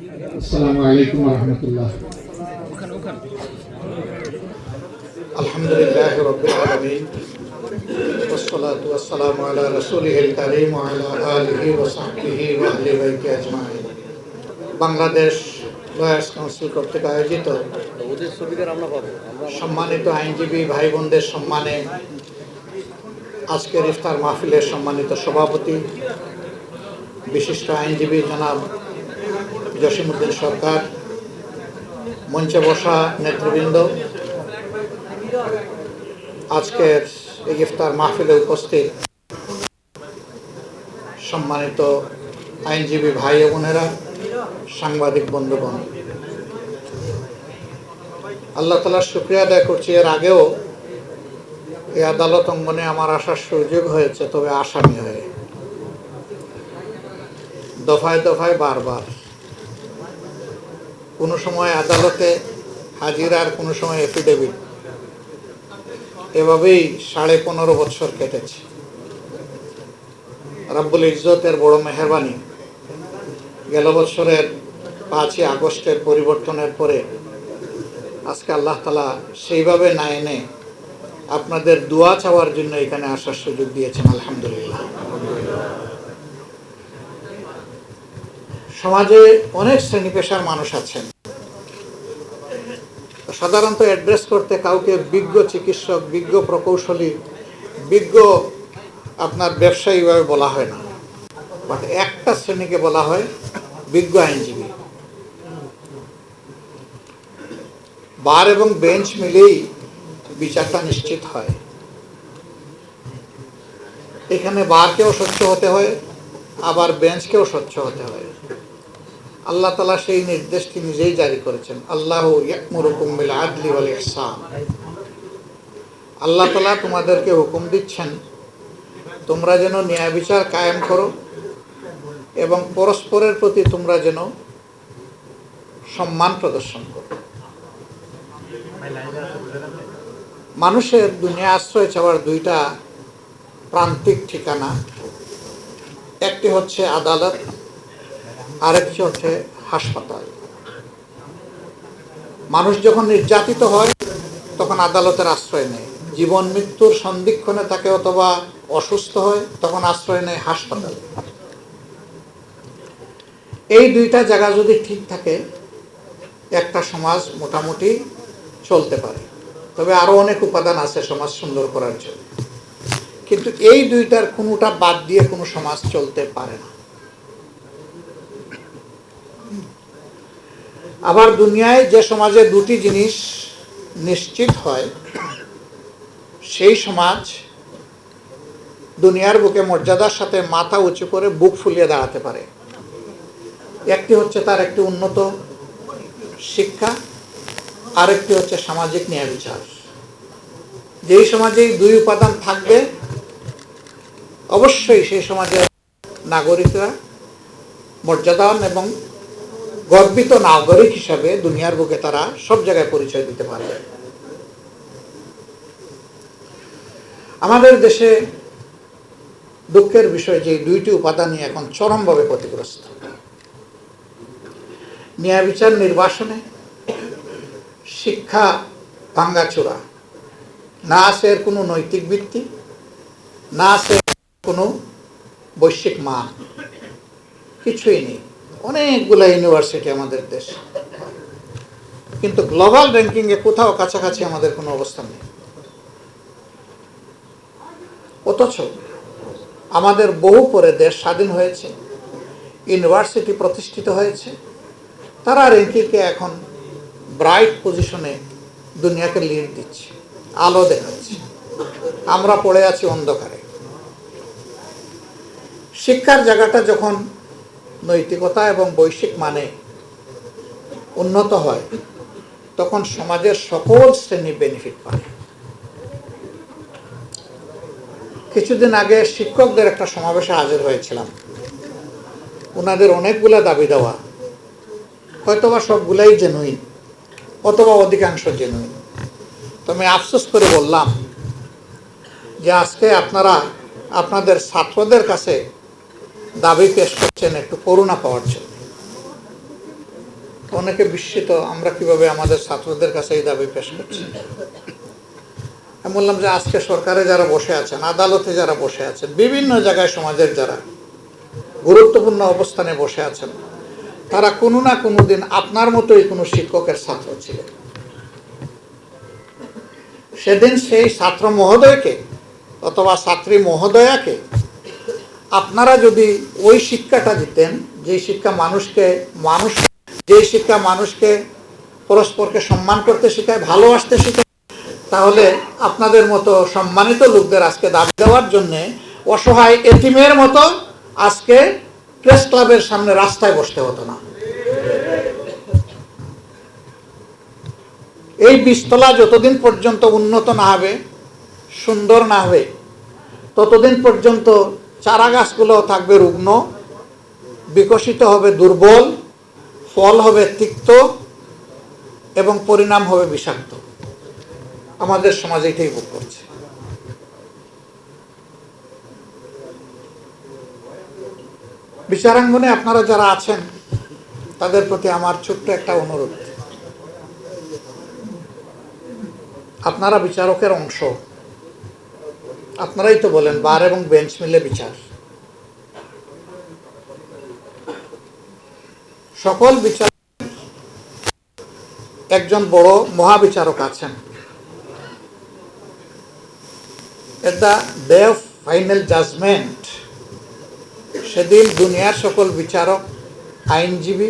আসসালামু আলাইকুম রহমতুল্লাহ الحمد لله رب العالمين والصلاة والسلام على رسوله الكريم وعلى آله وصحبه وأهل بيته أجمعين Bangladesh lawyers council কর্তৃক আয়োজিত সম্মানিত আইনজীবী ভাই বোনদের সম্মানে আজকের ইফতার মাহফিলের সম্মানিত সভাপতি বিশিষ্ট আইনজীবী জনাব জসিমুদ্দিন সরকার, মঞ্চে বসা নেতৃবৃন্দ, আজকের এই ইফতার মাহফিলে উপস্থিত সম্মানিত আইনজীবী ভাই বোনেরা, সাংবাদিক বন্ধুগণ। আল্লাহ তালার শুক্রিয়া আদায় করছি। এর আগেও এই আদালত অঙ্গনে আমার আসার সুযোগ হয়েছে, তবে আসামি হয়ে। দফায় দফায় বারবার কোনো সময় আদালতে হাজির আর কোনো সময় এফিডেভিট এভাবেই সাড়ে পনেরো বছর কেটেছে। রাব্বুল ইজ্জতের বড় মেহরবানি। গেল বছরের পাঁচই আগস্টের পরিবর্তনের পরে আজকে আল্লাহ তালা সেইভাবে না এনে আপনাদের দোয়া চাওয়ার জন্য এখানে আসার সুযোগ দিয়েছেন, আলহামদুলিল্লাহ। সমাজে অনেক শ্রেণি পেশার মানুষ আছেন। সাধারণত অ্যাড্রেস করতে কাউকে বিজ্ঞ চিকিৎসক, বিজ্ঞ প্রকৌশলী, বিজ্ঞ আপনার ব্যবসায়ীভাবে বলা হয় না। বাট একটা শ্রেণীকে বলা হয় বিজ্ঞ আইনজীবী। বার এবং বেঞ্চ মিলেই বিচারটা নিশ্চিত হয়। এখানে বারকেও স্বচ্ছ হতে হয়, আবার বেঞ্চকেও স্বচ্ছ হতে হয়। আল্লাহ তালা সেই নির্দেশটি নিজেই জারি করেছেন, আল্লাহ আদলি আল্লাহ তালা তোমাদেরকে হুকুম দিচ্ছেন, তোমরা যেন ন্যায় বিচার কায়েম করো এবং পরস্পরের প্রতি তোমরা যেন সম্মান প্রদর্শন করো। মানুষের দুনিয়া আশ্রয় চাওয়ার দুইটা প্রান্তিক ঠিকানা, একটি হচ্ছে আদালত আরেকটি হচ্ছে হাসপাতাল। মানুষ যখন নির্যাতিত হয়, তখন আদালতের আশ্রয় নেয়। জীবন মৃত্যুর সন্ধিক্ষণে তাকে অথবা অসুস্থ হয়, তখন আশ্রয় নেয় হাসপাতাল। এই দুইটা জায়গা যদি ঠিক থাকে, একটা সমাজ মোটামুটি চলতে পারে। তবে আরও অনেক উপাদান আছে সমাজ সুন্দর করার জন্য। কিন্তু এই দুইটার কোনোটা বাদ দিয়ে কোনো সমাজ চলতে পারে না। আবার দুনিয়ায় যে সমাজে দুটি জিনিস নিশ্চিত হয়, সেই সমাজ দুনিয়ার বুকে মর্যাদার সাথে মাথা উঁচু করে বুক ফুলিয়ে দাঁড়াতে পারে। একটি হচ্ছে তার একটি উন্নত শিক্ষা, আরেকটি হচ্ছে সামাজিক ন্যায় বিচার। যেই সমাজে দুই উপাদান থাকবে, অবশ্যই সেই সমাজের নাগরিকরা মর্যাদান এবং গর্বিত নাগরিক হিসাবে দুনিয়ার বুকে তারা সব জায়গায় পরিচয় দিতে পারবে আমাদের দেশে দুঃখের বিষয় যে দুইটি উপাদানই এখন চরমভাবে ক্ষতিগ্রস্ত। ন্যায় বিচার নির্বাসনে শিক্ষা ভাঙ্গাচোরা না আছে এর কোনো নৈতিক ভিত্তি, না আছে কোনো বৈশ্বিক মান। কিছুই নেই। অনেকগুলো ইউনিভার্সিটি আমাদের দেশে। কিন্তু গ্লোবাল র্যাঙ্কিংয়ে কোথাও কাছাকাছি আমাদের কোনো অবস্থান নেই। অথচ আমাদের বহু পরে দেশ স্বাধীন হয়েছে ইউনিভার্সিটি প্রতিষ্ঠিত হয়েছে, তারা র্যাঙ্কিংকে এখন ব্রাইট পজিশনে দুনিয়াকে লিড দিচ্ছে, আলো দেখাচ্ছে। আমরা পড়ে আছি অন্ধকারে। শিক্ষার জায়গাটা যখন নৈতিকতা এবং বৈশ্বিক মানে উন্নত হয়, তখন সমাজের সকল শ্রেণি বেনিফিট পায়। কিছুদিন আগে শিক্ষকদের একটা সমাবেশে হাজির হয়েছিলাম। ওনাদের অনেকগুলা দাবি দেওয়া, হয়তোবা সবগুলাই জেনুইন অথবা অধিকাংশ জেনুইন তো আমি আফসোস করে বললাম যে আজকে আপনারা, আপনাদের ছাত্রদের কাছে দাবি পেশ করছেন একটু করুণা পাওয়ার জন্য। অনেকে বিস্মিত, আমরা কীভাবে আমাদের ছাত্রদের কাছে এই দাবি পেশ করছি? আমি বললাম যে আজকে সরকারে যারা বসে আছেন, আদালতে যারা বসে আছেন, বিভিন্ন জায়গায় সমাজের যারা গুরুত্বপূর্ণ অবস্থানে বসে আছেন, তারা কোনো না কোনো দিন আপনার মতোই কোনো শিক্ষকের ছাত্র ছিলেন। সেদিন সেই ছাত্র মহোদয়কে অথবা ছাত্রী মহোদয়াকে আপনারা যদি ওই শিক্ষাটা দিতেন, যে শিক্ষা মানুষকে, মানুষ, যে শিক্ষা মানুষকে পরস্পরকে সম্মান করতে শেখায়, ভালোবাসতে শেখায়, তাহলে আপনাদের মতো সম্মানিত লোকদের আজকে দাবি দেওয়ার জন্য অসহায় এতিমের মতো আজকে প্রেস ক্লাবের সামনে রাস্তায় বসতে হতো না। এই বিস্তলা যতদিন পর্যন্ত উন্নত না হবে, সুন্দর না হবে, ততদিন পর্যন্ত চারা গাছগুলো থাকবে রুগ্ন, বিকশিত হবে দুর্বল, ফল হবে তিক্ত, এবং পরিণাম হবে বিষাক্ত। আমাদের সমাজে এটাই ভোগ করছে। বিচারাঙ্গনে আপনারা যারা আছেন, তাদের প্রতি আমার ছোট্ট একটা অনুরোধ। আপনারা বিচারকের অংশ। আপনারাই তো বলেন, বার এবং বেঞ্চ মিলে বিচার। সকল বিচার একজন বড় মহাবিচারক আছেন। At day of final judgement সেদিন দুনিয়ার সকল বিচারক, আইনজীবী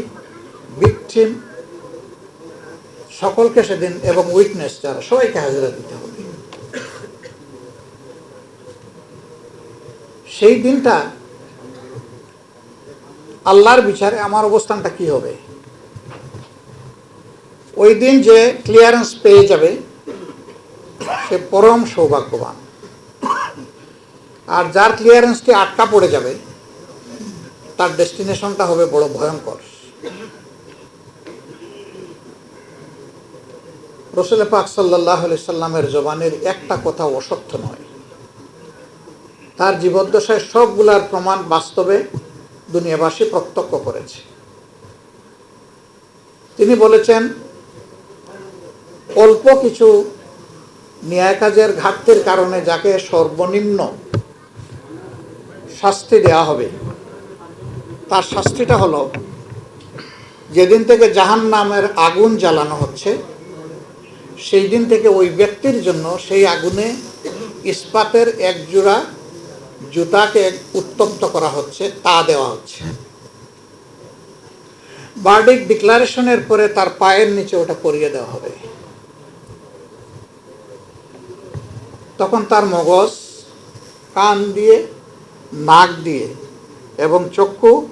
ভিকটিম সকলকে সেদিন এবং উইটনেস যারা, সবাইকে হাজিরা দিতে হবে। সেই দিনটা আল্লাহর বিচারে আমার অবস্থানটা কি হবে? ওই দিন যে ক্লিয়ারেন্স পেয়ে যাবে, সে পরম সৌভাগ্যবান। আর যার ক্লিয়ারেন্সটি আটকা পড়ে যাবে, তার ডেস্টিনেশনটা হবে বড় ভয়ঙ্কর। রসুল পাক সাল্লাহ সাল্লামের জবানের একটা কথা অসত্য নয়। তার জীবদ্দশায় সবগুলার প্রমাণ বাস্তবে দুনিয়াবাসী প্রত্যক্ষ করেছে। তিনি বলেছেন, অল্প কিছু ন্যায় কাজের ঘাটতির কারণে যাকে সর্বনিম্ন শাস্তি দেয়া হবে, তার শাস্তিটা হলো, যেদিন থেকে জাহান নামের আগুন জ্বালানো হচ্ছে সেই দিন থেকে ওই ব্যক্তির জন্য সেই আগুনে ইস্পাতের এক জোড়া জুতাকে উত্তপ্ত করা হচ্ছে, তা দেওয়া হচ্ছে। বার্ডিক ডিক্লারেশনের পরে তার পায়ের নিচে ওটা পরিয়ে দেওয়া হবে। তখন তার মগজ, কান দিয়ে, নাক দিয়ে এবং চক্ষু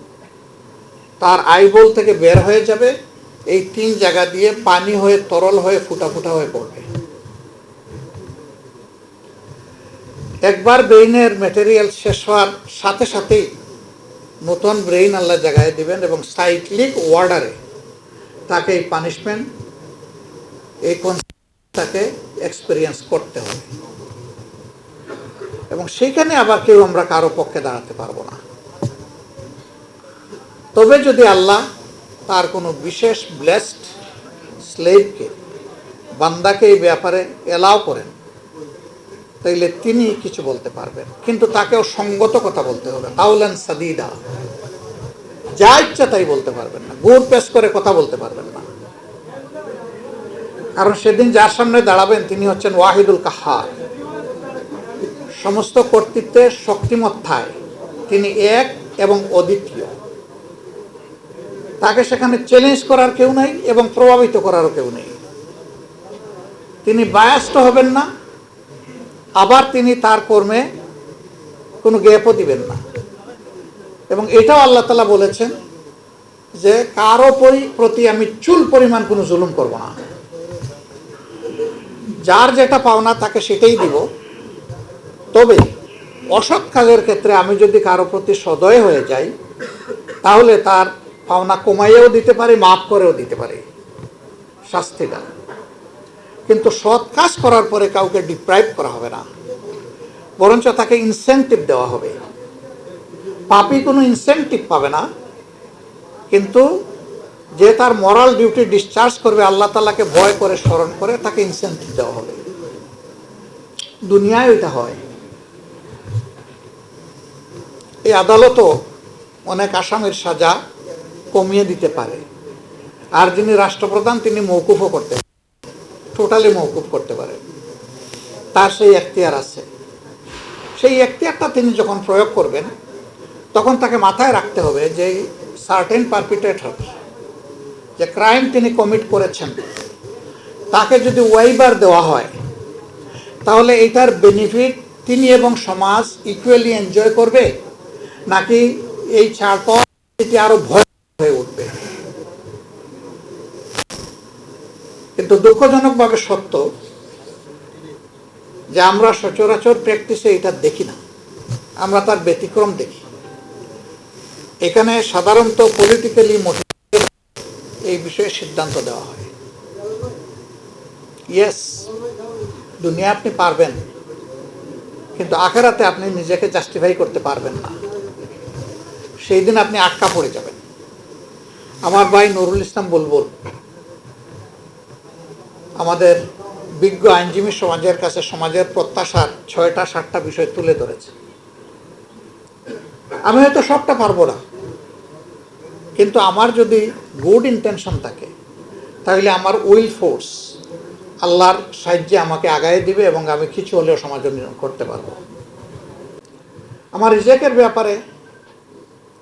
তার আইবল থেকে বের হয়ে যাবে। এই তিন জায়গা দিয়ে পানি হয়ে, তরল হয়ে ফুটা ফুটা হয়ে পড়বে। একবার ব্রেইনের ম্যাটেরিয়াল শেষ হওয়ার সাথে সাথেই নতুন ব্রেইন আল্লাহ জায়গায় দিবেন এবং সাইক্লিক ওয়ার্ডারে তাকে এই পানিশমেন্ট এই তাকে এক্সপিরিয়েন্স করতে হবে। এবং সেইখানে আবার কেউ আমরা কারও পক্ষে দাঁড়াতে পারব না। তবে যদি আল্লাহ তার কোনো বিশেষ ব্লেসড স্লেভকে বান্দাকে এই ব্যাপারে এলাও করেন তাইলে তিনি কিছু বলতে পারবেন। কিন্তু তাকেও সঙ্গত কথা বলতে হবে। তাউলেন সাদিদা। যা ইচ্ছা তাই বলতে পারবেন না। গুড় পেশ করে কথা বলতে পারবেন না। কারণ সেদিন যার সামনে দাঁড়াবেন তিনি হচ্ছেন ওয়াহিদুল কাহার। সমস্ত কর্তৃত্বের শক্তিমত্তায় তিনি এক এবং অদ্বিতীয়। তাকে সেখানে চ্যালেঞ্জ করার কেউ নাই এবং প্রভাবিত করারও কেউ নেই। তিনি বায়াস্ত হবেন না। আবার তিনি তার কর্মে কোনো গ্যাপও দিবেন না। এবং এটাও আল্লাহ তালা বলেছেন যে, কারও প্রতি আমি চুল পরিমাণ কোনো জুলুম করব না। যার যেটা পাওনা তাকে সেটাই দিব। তবে অসৎ কাজের ক্ষেত্রে আমি যদি কারও প্রতি সদয় হয়ে যাই, তাহলে তার পাওনা কমাইয়েও দিতে পারি, মাফ করেও দিতে পারি। শাস্তিটা কিন্তু সৎ কাজ করার পরে কাউকে ডিপ্রাইভ করা হবে না। বরঞ্চ তাকে ইনসেন্টিভ দেওয়া হবে। পাপি কোনো ইনসেন্টিভ পাবে না। কিন্তু যে তার মরাল ডিউটি ডিসচার্জ করবে, আল্লাহ তালাকে ভয় করে, স্মরণ করে, তাকে ইনসেন্টিভ দেওয়া হবে। দুনিয়ায় ওইটা হয়। এই আদালতও অনেক আসামের সাজা কমিয়ে দিতে পারে। আর যিনি রাষ্ট্রপ্রধান, তিনি মৌকুফও করতে টোটালি মৌকুফ করতে পারেন তার সেই এখতিয়ার আছে। সেই এখতিয়ারটা তিনি যখন প্রয়োগ করবেন, তখন তাকে মাথায় রাখতে হবে যে সার্টেন পারপিটেটর যে ক্রাইম তিনি কমিট করেছেন, তাকে যদি ওয়াইবার দেওয়া হয়, তাহলে এটার বেনিফিট তিনি এবং সমাজ ইকুয়ালি এনজয় করবে, নাকি এই ছাড় পাওয়া এটি আরও ভয় হয়ে উঠবে? কিন্তু দুঃখজনকভাবে সত্য যে আমরা সচরাচর প্র্যাকটিসে এটা দেখি না। আমরা তার ব্যতিক্রম দেখি। এখানে সাধারণত পলিটিক্যালি মোটিভেটেড এই বিষয়ে সিদ্ধান্ত দেওয়া হয়। ইয়েস দুনিয়া আপনি পারবেন, কিন্তু আখেরাতে আপনি নিজেকে জাস্টিফাই করতে পারবেন না। সেই দিন আপনি আটকা পড়ে যাবেন। আমার ভাই নুরুল ইসলাম বুলবুল আমাদের বিজ্ঞ আইনজীবী সমাজের কাছে সমাজের প্রত্যাশার ছয়টা, সাতটা বিষয় তুলে ধরেছে। আমি হয়তো সবটা পারব না। কিন্তু আমার যদি গুড ইন্টেনশন থাকে, তাহলে আমার উইল ফোর্স আল্লাহর সাহায্যে আমাকে আগায় দিবে এবং আমি কিছু হলেও সমাজ করতে পারব। আমার রিজেকের ব্যাপারে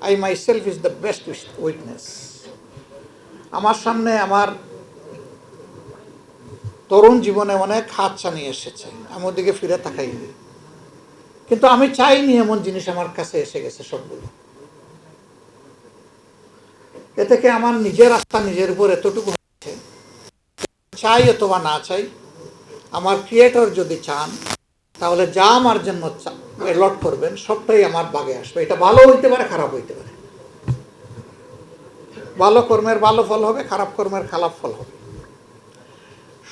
I myself is the best witness আমার সামনে আমার তরুণ জীবনে অনেক হাত নিয়ে এসেছে। আমি ওদিকে ফিরে তাকাইনি কিন্তু আমি চাইনি এমন জিনিস আমার কাছে এসে গেছে সবগুলো। এ থেকে আমার নিজের আস্থা নিজের উপর এতটুকু হচ্ছে চাই অথবা না চাই, আমার ক্রিয়েটর যদি চান, তাহলে যা আমার জন্য লট করবেন, সবটাই আমার বাগে আসবে। এটা ভালো হইতে পারে, খারাপ হইতে পারে। ভালো কর্মের ভালো ফল হবে, খারাপ কর্মের খারাপ ফল হবে।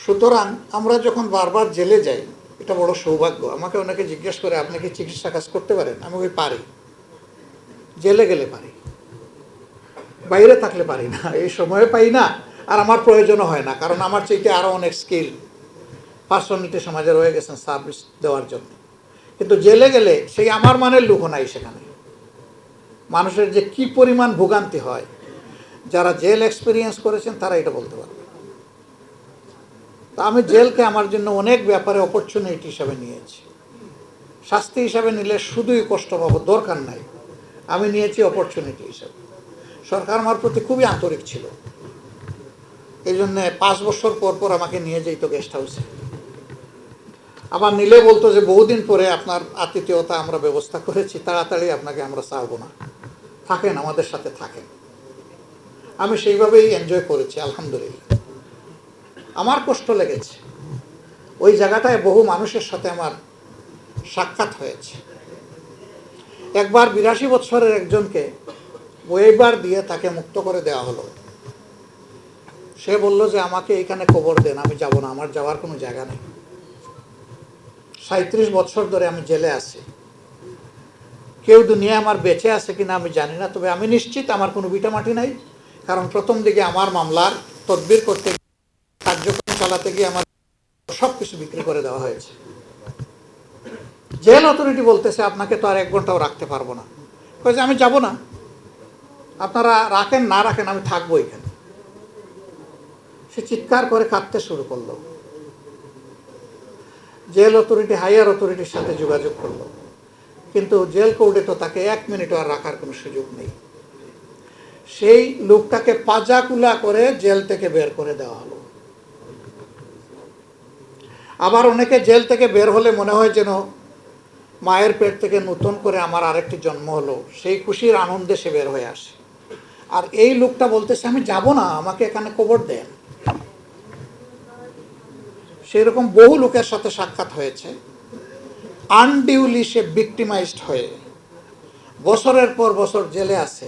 সুতরাং আমরা যখন বারবার জেলে যাই, এটা বড় সৌভাগ্য। আমাকে অনেকে জিজ্ঞেস করে, আপনি কি চিকিৎসা কাজ করতে পারেন? আমি ওই পারি। জেলে গেলে পারি। বাইরে থাকলে পারি না। এই সময়ে পাই না। আর আমার প্রয়োজনও হয় না। কারণ আমার চাইতে আরও অনেক স্কিল পার্সোনালিটি সমাজে রয়ে গেছেন সার্ভিস দেওয়ার জন্য। কিন্তু জেলে গেলে সেই আমার মানের লোকও নাই সেখানে। মানুষের যে কি পরিমাণ ভোগান্তি হয়, যারা জেল এক্সপিরিয়েন্স করেছেন, তারা এটা বলতে পারবে আমি জেলকে আমার জন্য অনেক ব্যাপারে অপরচুনিটি হিসাবে নিয়েছি। শাস্তি হিসাবে নিলে শুধুই কষ্ট পাবো, দরকার নাই। আমি নিয়েছি অপরচুনিটি হিসাবে। সরকার আমার প্রতি খুবই আন্তরিক ছিল। এই জন্যে পাঁচ বছর পর পর আমাকে নিয়ে যেত গেস্ট হাউসে আবার নিলে বলতো যে, বহুদিন পরে আপনার আতিথেয়তা আমরা ব্যবস্থা করেছি, তাড়াতাড়ি আপনাকে আমরা চাবো না। থাকেন, আমাদের সাথে থাকেন। আমি সেইভাবেই এনজয় করেছি, আলহামদুলিল্লাহ। আমার কষ্ট লেগেছে। ওই জায়গাটায় বহু মানুষের সাথে আমার সাক্ষাৎ হয়েছে। একবার বিরাশি বছরের একজনকে ওয়েবার দিয়ে তাকে মুক্ত করে দেওয়া হলো। সে বলল যে, আমাকে এখানে খবর দেন, আমি যাব না, আমার যাওয়ার কোনো জায়গা নেই। সাঁত্রিশ বছর ধরে আমি জেলে আছি। কেউ দুনিয়া আমার বেঁচে আছে কিনা আমি জানি না, তবে আমি নিশ্চিত আমার কোনো বিটামাটি নাই, কারণ প্রথম দিকে আমার মামলার তদবির করতে চালাতে গিয়ে আমার সব কিছু বিক্রি করে দেওয়া হয়েছে। জেল অথরিটি বলতেছে, আপনাকে তো আর এক ঘন্টাও রাখতে পারব না। যে আমি যাব না। আপনারা রাখেন, না রাখেন, আমি থাকব এখানে। সে চিৎকার করে কাঁদতে শুরু করল। জেল অথরিটি হাইয়ার অথরিটির সাথে যোগাযোগ করল। কিন্তু জেল কোর্টে তো তাকে এক মিনিটও আর রাখার কোনো সুযোগ নেই। সেই লোকটাকে পাজাকুলা করে জেল থেকে বের করে দেওয়া হলো। আবার অনেকে জেল থেকে বের হলে মনে হয় যেন মায়ের পেট থেকে নতুন করে আমার আরেকটি জন্ম হলো। সেই খুশির আনন্দে সে বের হয়ে আসে। আর এই লোকটা বলতেছে, আমি যাব না, আমাকে এখানে কবর দেন। সেরকম বহু লোকের সাথে সাক্ষাৎ হয়েছে। আনডিউলি সে ভিক্টিমাইজড হয়ে বছরের পর বছর জেলে আছে।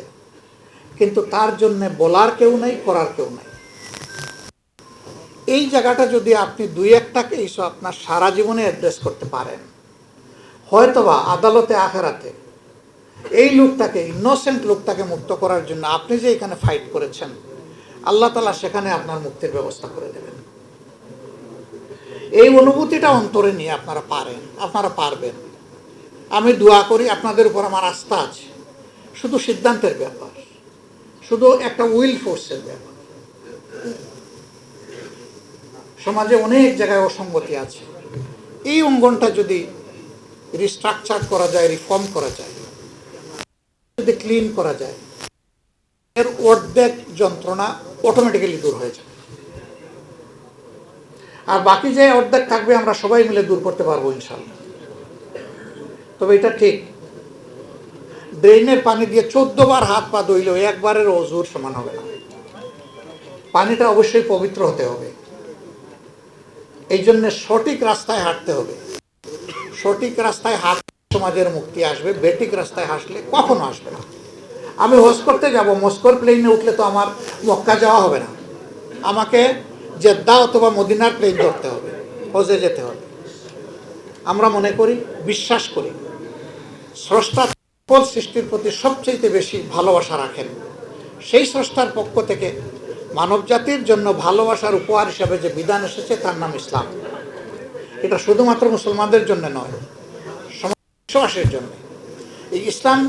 কিন্তু তার জন্যে বলার কেউ নেই, করার কেউ নেই। এই জায়গাটা যদি আপনি দুই একটাকে ইস্যু আপনার সারা জীবনে অ্যাড্রেস করতে পারেন, হয়তোবা আদালতে, আখেরাতে এই লোকটাকে ইনোসেন্ট লোকটাকে মুক্ত করার জন্য আপনি যে এখানে ফাইট করেছেন, আল্লাহ তালা সেখানে আপনার মুক্তির ব্যবস্থা করে দেবেন। এই অনুভূতিটা অন্তরে নিয়ে আপনারা পারেন, আপনারা পারবেন। আমি দোয়া করি আপনাদের উপর আমার আস্থা আছে, শুধু সিদ্ধান্তের ব্যাপার, শুধু একটা উইল ফোর্সের ব্যাপার। সমাজে অনেক জায়গায় অসঙ্গতি আছে। এই অঙ্গনটা যদি রিস্ট্রাকচার করা যায় রিফর্ম করা যায়, যদি ক্লিন করা যায়, এর অর্ধেক যন্ত্রণা অটোমেটিক্যালি দূর হয়ে যাবে। আর বাকি যে অর্ধেক থাকবে, আমরা সবাই মিলে দূর করতে পারব ইনশাল্লাহ তবে এটা ঠিক। ড্রেনের পানি দিয়ে চোদ্দ বার হাত পা ধুইলেও একবারের অজুর সমান হবে না। পানিটা অবশ্যই পবিত্র হতে হবে। এই জন্য সঠিক রাস্তায় হাঁটতে হবে। সঠিক রাস্তায় হাঁট সমাজের মুক্তি আসবে বেটিক রাস্তায় হাসলে কখনো আসবে না। আমি হজ করতে যাব, মস্কোর প্লেনে উঠলে তো আমার মক্কা যাওয়া হবে না। আমাকে জেদ্দা অথবা মদিনার প্লেন ধরতে হবে, হজে যেতে হবে। আমরা মনে করি, বিশ্বাস করি, স্রষ্টা সকল সৃষ্টির প্রতি সবচেয়ে বেশি ভালোবাসা রাখেন। সেই স্রষ্টার পক্ষ থেকে মানব জাতির জন্য ভালোবাসার উপহার হিসাবে যে বিধান এসেছে, তার নাম ইসলাম। এটা শুধুমাত্র মুসলমানদের জন্য নয় সমাজ বিশ্বাসের জন্য। এই ইসলাম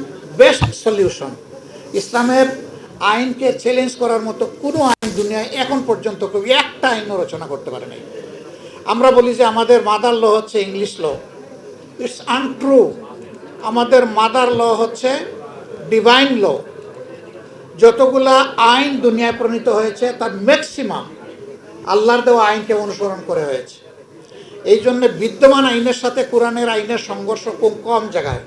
বেস্ট সলিউশন ইসলামের আইনকে চ্যালেঞ্জ করার মতো কোনো আইন দুনিয়ায় এখন পর্যন্ত কেউ একটা আইন রচনা করতে পারে নাই। আমরা বলি যে আমাদের মাদার ল হচ্ছে ইংলিশ ল ইটস আনট্রু আমাদের মাদার ল হচ্ছে ডিভাইন ল যতগুলা আইন দুনিয়ায় প্রণীত হয়েছে, তার ম্যাক্সিমাম আল্লাহর দেওয়া আইনকে অনুসরণ করে হয়েছে। এই জন্য বিদ্যমান আইনের সাথে কোরআনের আইনের সংঘর্ষ খুব কম জায়গায়।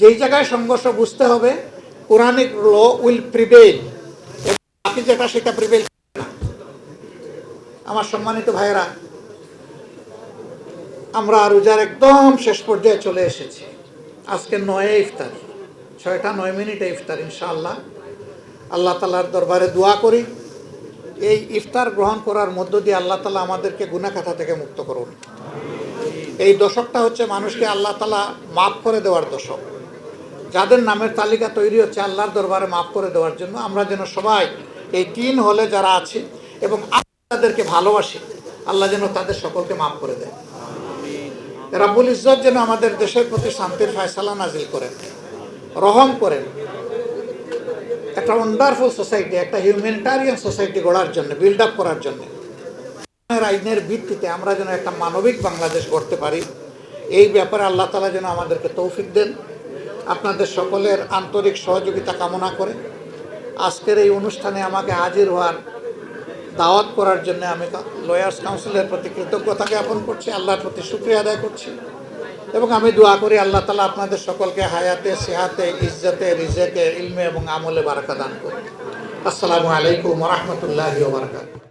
যেই জায়গায় সংঘর্ষ বুঝতে হবে কোরআনিক ল উইল প্রিভেল বাকি যেটা সেটা প্রিভেল না। আমার সম্মানিত ভাইয়েরা, আমরা রোজার একদম শেষ পর্যায়ে চলে এসেছি। আজকে নয় ইফতার। ছয়টা, নয় মিনিটে ইফতার, ইনশাআল্লাহ। আল্লাহ তালার দরবারে দোয়া করি। এই ইফতার গ্রহণ করার মধ্য দিয়ে আল্লাহ তালা আমাদেরকে গুনাখাতা থেকে মুক্ত করুন। এই দশকটা হচ্ছে মানুষকে আল্লাহ তালা মাফ করে দেওয়ার দশক। যাদের নামের তালিকা তৈরি হচ্ছে আল্লাহর দরবারে মাফ করে দেওয়ার জন্য, আমরা যেন সবাই এই তিন হলে যারা আছি এবং তাদেরকে ভালোবাসি, আল্লাহ যেন তাদের সকলকে মাফ করে দেয়। রাব্বুল ইজ্জত যেন আমাদের দেশের প্রতি শান্তির ফয়সালা নাজিল করেন, রহম করেন। একটা ওয়ান্ডারফুল সোসাইটি একটা হিউম্যানিটারিয়ান সোসাইটি গড়ার জন্য বিল্ড আপ করার জন্য। আইনের ভিত্তিতে আমরা যেন একটা মানবিক বাংলাদেশ গড়তে পারি, এই ব্যাপারে আল্লাহ তালা যেন আমাদেরকে তৌফিক দেন। আপনাদের সকলের আন্তরিক সহযোগিতা কামনা করে আজকের এই অনুষ্ঠানে আমাকে হাজির হওয়ার দাওয়াত করার জন্য আমি লয়ার্স কাউন্সিলের প্রতি কৃতজ্ঞতা জ্ঞাপন করছি, আল্লাহর প্রতি শুক্রিয়া আদায় করছি। এবং আমি দোয়া করি আল্লাহ তালা আপনাদের সকলকে হায়াতে, সেহাতে, ইজ্জতে, রিজেকে, ইলমে এবং আমলে বারাকা দান করি আসসালামু আলাইকুম রহমতুল্লাহ বারকাত